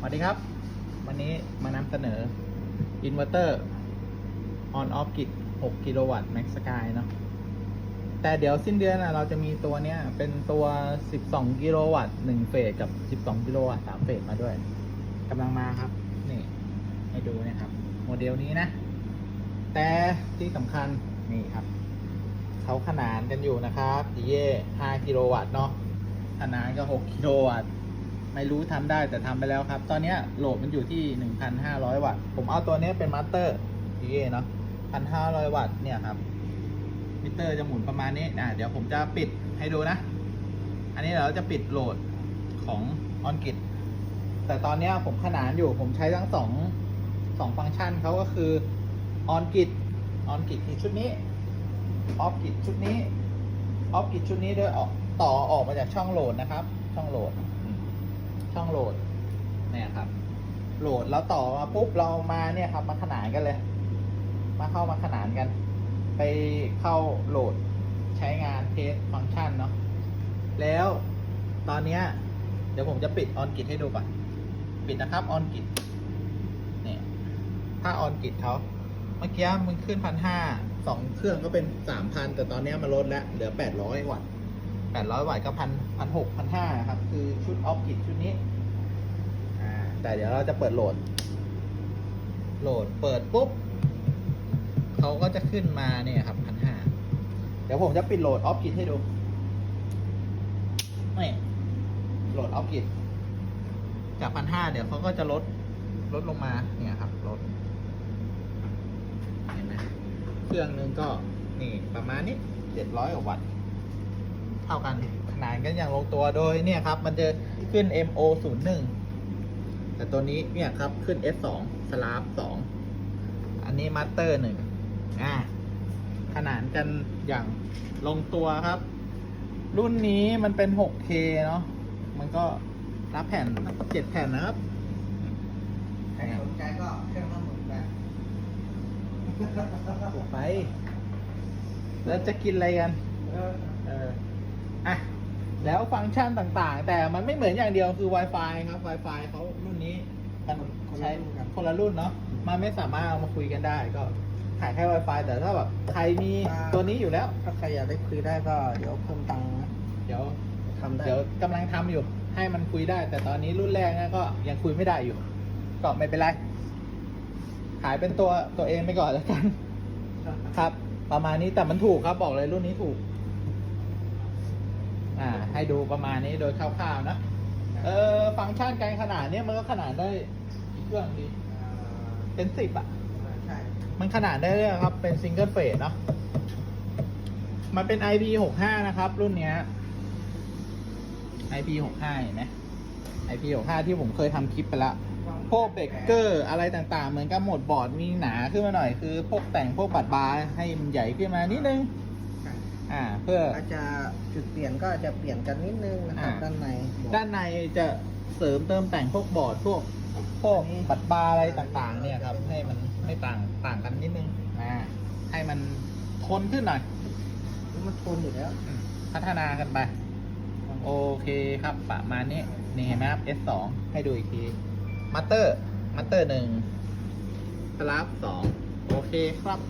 สวัสดีครับ วันนี้มานำเสนออินเวอร์เตอร์ on off grid 6กิโลวัตต์ max sky เนาะแต่เดี๋ยวสิ้นเดือนนะเราจะมีตัวเนี้ยเป็นตัว 12 กิโลวัตต์1เฟสกับ 12 กิโลวัตต์3เฟสมาด้วยกำลังมาครับ นี่ ให้ดูเนะครับ โมเดลนี้นะ แต่ที่สำคัญ นี่ครับ เขาขนานกันอยู่นะครับดีเย่5กิโลวัตต์เนาะขนานก็6กิโลวัตต์ ไม่รู้ทำได้แต่ทำไปแล้วครับ ตอนนี้โหลดมันอยู่ที่ 1,500 วัตต์ ผมเอาตัวนี้เป็นมาสเตอร์ดีเอเนาะ1,500 วัตต์เนี่ยครับ มิเตอร์จะหมุนประมาณนี้อะเดี๋ยวผมจะปิดให้ดูนะ อันนี้เราจะปิดโหลดของออนกิ t แต่ตอนนี้ผมขนานอยู่ผมใช้ทั้งสองสองฟังก์ชันเขาก็คือออนกิ t ออนกิ t คือชุดนี้ออฟกิ t ชุดนี้ออฟกิ t ชุดนี้โดยออกต่อออกมาจากช่องโหลดนะครับ ช่องโหลด ช่องโหลดเนี่ยครับ โหลดแล้วต่อมาปุ๊บเรามาเนี่ยครับ มาขนานกันเลย มาเข้ามาขนานกัน ไปเข้าโหลดใช้งานเทสฟังก์ชันเนาะแล้วตอนเนี้ยเดี๋ยวผมจะปิดออนกิ t ให้ดูก่อนปิดนะครับออนกิ t เนี่ยถ้าออนกิ t เขาเมื่อกี้มันขึ้นพันห้าสองเครื่องก็เป็นสามพันแต่ตอนนี้มาลดแล้วเหลือแปดร้อยวัตต์ แปดร้อยวัตต์ก็พันพันหกพันห้าครับ คือชุดออฟกิดชุดนี้อ่าแต่เดี๋ยวเราจะเปิดโหลด โหลดเปิดปุ๊บเขาก็จะขึ้นมาเนี่ยครับพันห้าเดี๋ยวผมจะปิดโหลดออฟกิดให้ดูนี่โหลดออฟกิดจากพันห้าเดี๋ยวเขาก็จะลดลดลงมาเนี่ยครับลดเห็นไหมเครื่องหนึงก็นี่ประมาณนี้เจ็ดร้อยกว่าวัตต์ เท่ากันขนานกันอย่างลงตัวโดยเนี่ยครับ มันจะขึ้น MO 0 1แต่ตัวนี้เนี่ยครับขึ้น S 2 Slab 2อันนี้ Master 1อ่าขนานกันอย่างลงตัวครับ รุ่นนี้มันเป็น 6K เนาะมันก็รับแผ่น7แผ่นนะครับใครสนใจก็เครื่องละหมื่นแปดถูกไป แล้วจะกินอะไรกันเออเอออะแล้วฟังก์ชันต่างๆ แต่มันไม่เหมือนอย่างเดียวคือ Wi-Fi ครับ Wi-Fi เขารุ่นนี้มันใช้คนละรุ่นเนาะมันไม่สามารถเอามาคุยกันได้ก็ขายแค่ Wi-Fi แต่ถ้าแบบใครมีตัวนี้อยู่แล้ว ถ้าใครอยากได้คุยได้ก็เดี๋ยวเพิ่มตังค์นะเดี๋ยวทำได้เดี๋ยวกำลังทำอยู่ ให้มันคุยได้ แต่ตอนนี้รุ่นแรกนะก็ยังคุยไม่ได้อยู่ ก็ไม่เป็นไร ขายเป็นตัวตัวเองไปก่อนแล้วกัน ครับ ประมาณนี้แต่มันถูกครับบอกเลยรุ่นนี้ถูก อ่า ให้ดูประมาณนี้โดยคร่าวๆนะ เออฟังก์ชันการขนาดเนี้ยมันก็ขนาดได้เครื่องดีเป็นสิบอะใช่ มันขนาดได้เลยครับ เป็นซิงเกิลเฟสเนาะ มันเป็น IP 6 5 นะครับ รุ่นเนี้ย IP 6 5 เห็นไหม IP 6 5 ที่ผมเคยทำคลิปไปละพวกเบรกเกอร์อะไรต่างๆ เหมือนกับโหมดบอร์ดมีหนาขึ้นมาหน่อยคือ พวกแต่งพวกบัดบาร์ให้มันใหญ่ขึ้นมานิดนึงใช่ อ่าเพื่อ อาจจะจุดเปลี่ยนก็จะเปลี่ยนกันนิดนึงนะครับ อ่า ด้านในด้านในจะเสริมเติมแต่งพวกบอร์ดพวกพวกบัดบาร์อะไรต่างๆ เนี่ยครับ ให้มันไม่ต่างต่างกันนิดนึงอ่าให้มันทนขึ้นหน่อยมันทนอยู่แล้วอืมพัฒนากันไป โอเคครับประมาณนี้นี่เห็นไหมครับ S2 ให้ดูอีกทีมัตเตอร์มัตเตอร์หนึ่งสลับสองโอเคครับ